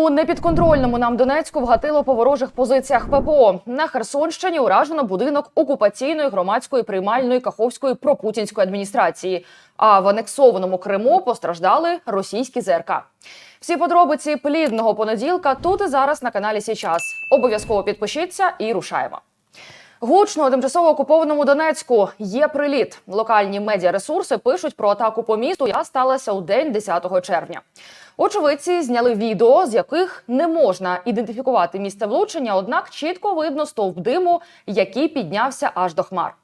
У непідконтрольному нам Донецьку вгатило по ворожих позиціях ППО. На Херсонщині уражено будинок окупаційної громадської приймальної Каховської пропутінської адміністрації. А в анексованому Криму постраждали російські ЗРК. Всі подробиці плідного понеділка тут і зараз на каналі Січас. Обов'язково підпишіться і рушаємо. Гучно у тимчасово окупованому Донецьку є приліт. Локальні медіаресурси пишуть про атаку по місту, яка сталася у день 10 червня. Очевидці зняли відео, з яких не можна ідентифікувати місце влучення, однак чітко видно стовп диму, який піднявся аж до хмар.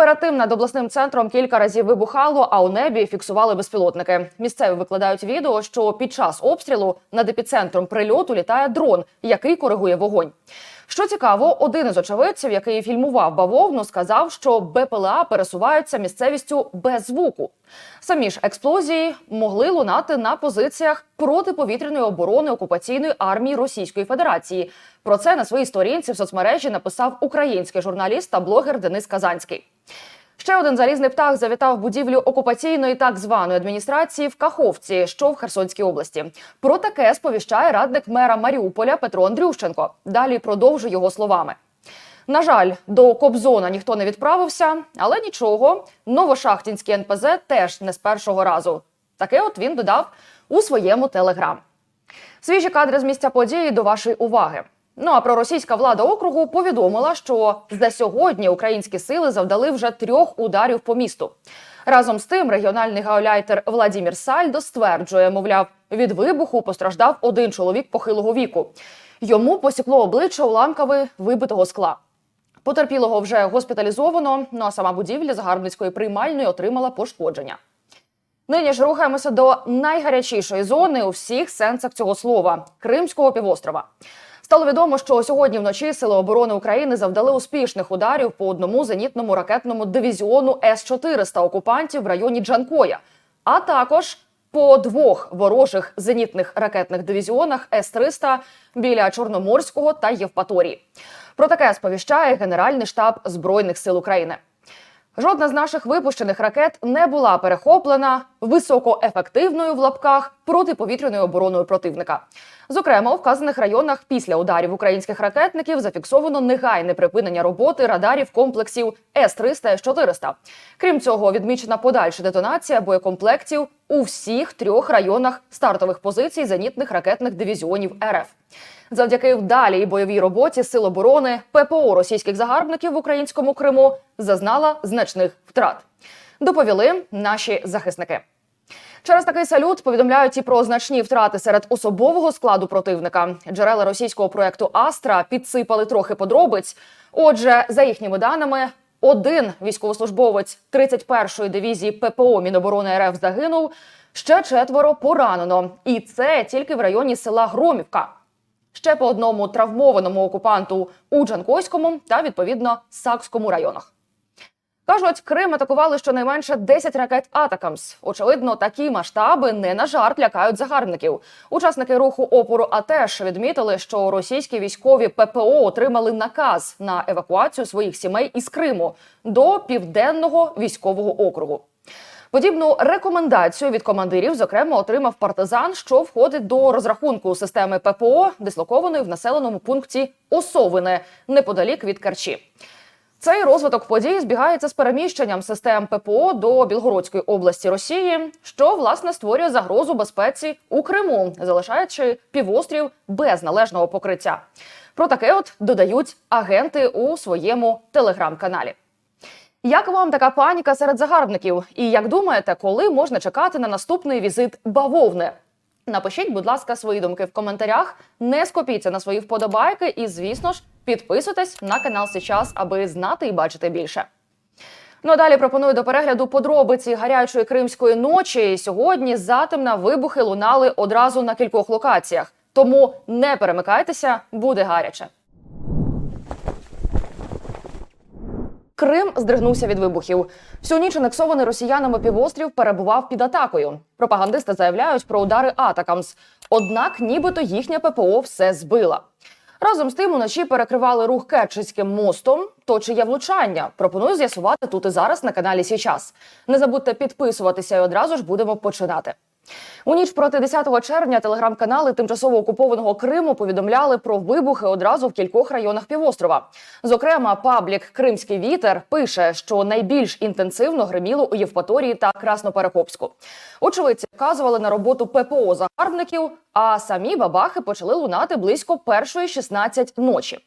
Перед над обласним центром кілька разів вибухало, а у небі фіксували безпілотники. Місцеві викладають відео, що під час обстрілу над епіцентром прильоту літає дрон, який коригує вогонь. Що цікаво, один із очевидців, який фільмував бавовну, сказав, що БПЛА пересуваються місцевістю без звуку. Самі ж експлозії могли лунати на позиціях протиповітряної оборони окупаційної армії Російської Федерації. Про це на своїй сторінці в соцмережі написав український журналіст та блогер Денис Казанський. Ще один залізний птах завітав будівлю окупаційної так званої адміністрації в Каховці, що в Херсонській області. Про таке сповіщає радник мера Маріуполя Петро Андрющенко. Далі продовжу його словами. На жаль, до Кобзона ніхто не відправився, але нічого. Новошахтінський НПЗ теж не з першого разу. Таке от він додав у своєму телеграм. Свіжі кадри з місця події до вашої уваги. Ну а проросійська влада округу повідомила, що за сьогодні українські сили завдали вже трьох ударів по місту. Разом з тим, регіональний гауляйтер Владімір Сальдо стверджує, мовляв, від вибуху постраждав один чоловік похилого віку. Йому посікло обличчя уламками вибитого скла. Потерпілого вже госпіталізовано. Ну а сама будівля загарбницької приймальної отримала пошкодження. Нині ж рухаємося до найгарячішої зони у всіх сенсах цього слова Кримського півострова. Стало відомо, що сьогодні вночі Сили оборони України завдали успішних ударів по одному зенітному ракетному дивізіону С-400 окупантів в районі Джанкоя, а також по двох ворожих зенітних ракетних дивізіонах С-300 біля Чорноморського та Євпаторії. Про таке сповіщає Генеральний штаб Збройних сил України. Жодна з наших випущених ракет не була перехоплена високоефективною в лапках протиповітряною обороною противника. Зокрема, у вказаних районах після ударів українських ракетників зафіксовано негайне припинення роботи радарів комплексів С-300 С-400. Крім цього, відмічена подальша детонація боєкомплектів у всіх трьох районах стартових позицій зенітних ракетних дивізіонів РФ. Завдяки вдалій бойовій роботі сил оборони ППО російських загарбників в українському Криму зазнала значних втрат. Доповіли наші захисники. Через такий салют повідомляють і про значні втрати серед особового складу противника. Джерела російського проекту Астра підсипали трохи подробиць. Отже, за їхніми даними, один військовослужбовець 31-ї дивізії ППО Міноборони РФ загинув. Ще четверо поранено, і це тільки в районі села Громівка. Ще по одному травмованому окупанту у Джанкойському та відповідно Сакському районах. Кажуть, Крим атакували щонайменше 10 ракет Атакамс. Очевидно, такі масштаби не на жарт лякають загарбників. Учасники руху опору АТЕШ відмітили, що російські військові ППО отримали наказ на евакуацію своїх сімей із Криму до південного військового округу. Подібну рекомендацію від командирів, зокрема, отримав партизан, що входить до розрахунку системи ППО, дислокованої в населеному пункті Осовине неподалік від Керчі. Цей розвиток подій збігається з переміщенням систем ППО до Білгородської області Росії, що власне створює загрозу безпеці у Криму, залишаючи півострів без належного покриття. Про таке от додають агенти у своєму телеграм-каналі. Як вам така паніка серед загарбників? І як думаєте, коли можна чекати на наступний візит бавовни? Напишіть, будь ласка, свої думки в коментарях. Не скопіться на свої вподобайки, і, звісно ж, підписуйтесь на канал Сейчас, аби знати і бачити більше. Ну а далі пропоную до перегляду подробиці гарячої кримської ночі. Сьогодні затемна вибухи лунали одразу на кількох локаціях. Тому не перемикайтеся, буде гаряче. Крим здригнувся від вибухів. Всю ніч анексований росіянами півострів перебував під атакою. Пропагандисти заявляють про удари Атакамс. Однак, нібито їхня ППО все збила. Разом з тим уночі перекривали рух Керченським мостом. То чи є влучання? Пропоную з'ясувати тут і зараз на каналі Січас. Не забудьте підписуватися і одразу ж будемо починати. У ніч проти 10 червня телеграм-канали тимчасово окупованого Криму повідомляли про вибухи одразу в кількох районах півострова. Зокрема, паблік Кримський вітер пише, що найбільш інтенсивно гриміло у Євпаторії та Красноперекопську. Очевидці вказували на роботу ППО загарбників, а самі бабахи почали лунати близько першої 16 ночі.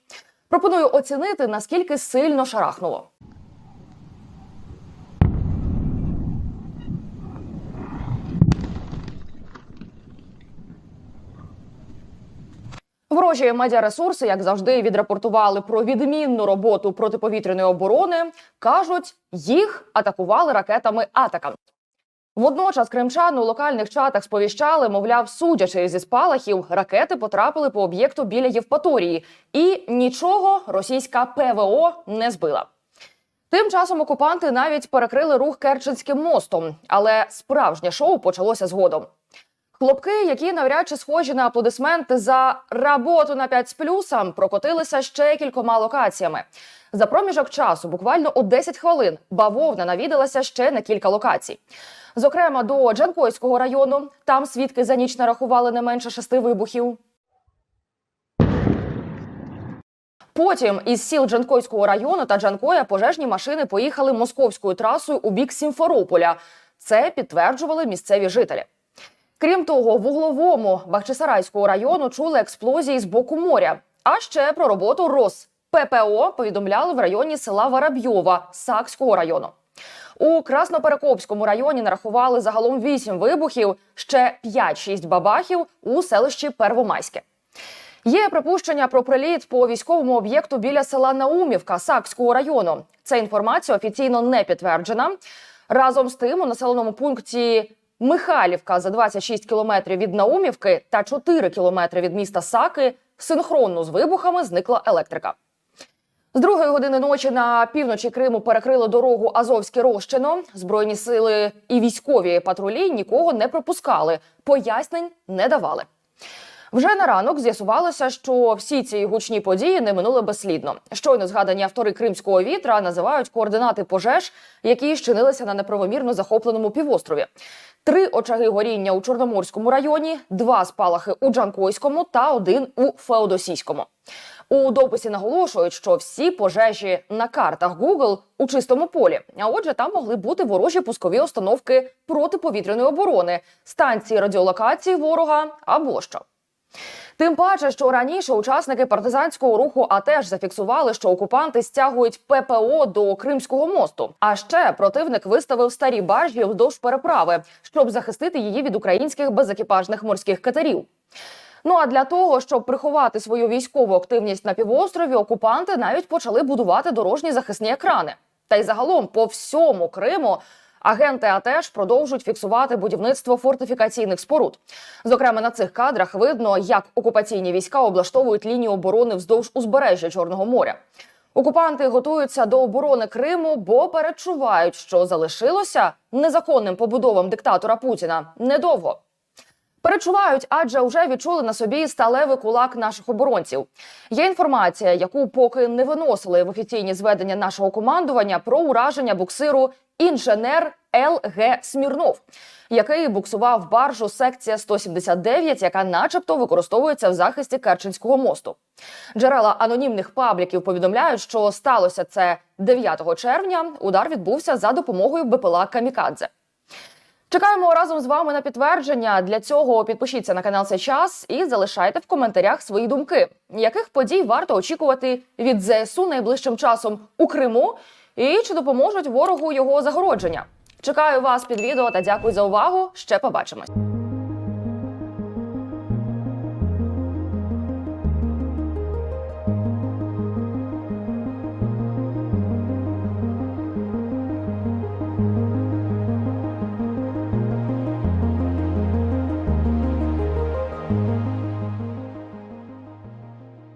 Пропоную оцінити наскільки сильно шарахнуло. Ворожі медіаресурси, як завжди, відрапортували про відмінну роботу протиповітряної оборони. кажуть, їх атакували ракетами Атакам. Водночас кримчан у локальних чатах сповіщали, мовляв, судячи зі спалахів, ракети потрапили по об'єкту біля Євпаторії, і нічого російська ПВО не збила. Тим часом окупанти навіть перекрили рух Керченським мостом, але справжнє шоу почалося згодом. Хлопки, які навряд чи схожі на аплодисменти за роботу на 5 з плюсом, прокотилися ще кількома локаціями. За проміжок часу, буквально у 10 хвилин, бавовна навідалася ще на кілька локацій. Зокрема, до Джанкойського району там свідки за ніч нарахували не менше шести вибухів. Потім із сіл Джанкойського району та Джанкоя пожежні машини поїхали московською трасою у бік Сімферополя. Це підтверджували місцеві жителі. Крім того, в угловому Бахчисарайського району чули експлозії з боку моря. А ще про роботу РОС ППО повідомляли в районі села Воробйова Сакського району. У Красноперекопському районі нарахували загалом 8 вибухів, ще 5-6 бабахів у селищі Первомайське. Є припущення про приліт по військовому об'єкту біля села Наумівка Сакського району. Ця інформація офіційно не підтверджена. Разом з тим у населеному пункті Михайлівка за 26 кілометрів від Наумівки та 4 кілометри від міста Саки синхронно з вибухами зникла електрика. З другої години ночі на півночі Криму перекрили дорогу Азовське Рощино. Збройні сили і військові патрулі нікого не пропускали, пояснень не давали. Вже на ранок з'ясувалося, що всі ці гучні події не минули безслідно. Щойно згадані автори кримського вітра називають координати пожеж, які щинилися на неправомірно захопленому півострові. Три очаги горіння у Чорноморському районі, два спалахи у Джанкойському та один у Феодосійському. У дописі наголошують, що всі пожежі на картах Google у чистому полі. А отже, там могли бути ворожі пускові установки протиповітряної оборони, станції радіолокації ворога або що. Тим паче, що раніше учасники партизанського руху АТЕШ зафіксували, що окупанти стягують ППО до Кримського мосту. А ще противник виставив старі баржі вздовж переправи, щоб захистити її від українських безекіпажних морських катерів. Ну а для того, щоб приховати свою військову активність на півострові, окупанти навіть почали будувати дорожні захисні екрани. Та й загалом по всьому Криму агенти АТЕШ продовжують фіксувати будівництво фортифікаційних споруд. Зокрема, на цих кадрах видно, як окупаційні війська облаштовують лінію оборони вздовж узбережжя Чорного моря. Окупанти готуються до оборони Криму, бо перечувають, що залишилося незаконним побудовам диктатора Путіна недовго. Перечувають, адже вже відчули на собі сталевий кулак наших оборонців. Є інформація, яку поки не виносили в офіційні зведення нашого командування про ураження буксиру інженер Л.Г. Смірнов, який буксував баржу секція 179, яка, начебто, використовується в захисті Керченського мосту. Джерела анонімних пабліків повідомляють, що сталося це 9 червня. Удар відбувся за допомогою БПЛА Камікадзе. Чекаємо разом з вами на підтвердження. Для цього підпишіться на канал «Цей час і залишайте в коментарях свої думки, яких подій варто очікувати від ЗСУ найближчим часом у Криму, і чи допоможуть ворогу його загородження. Чекаю вас під відео та дякую за увагу. Ще побачимось.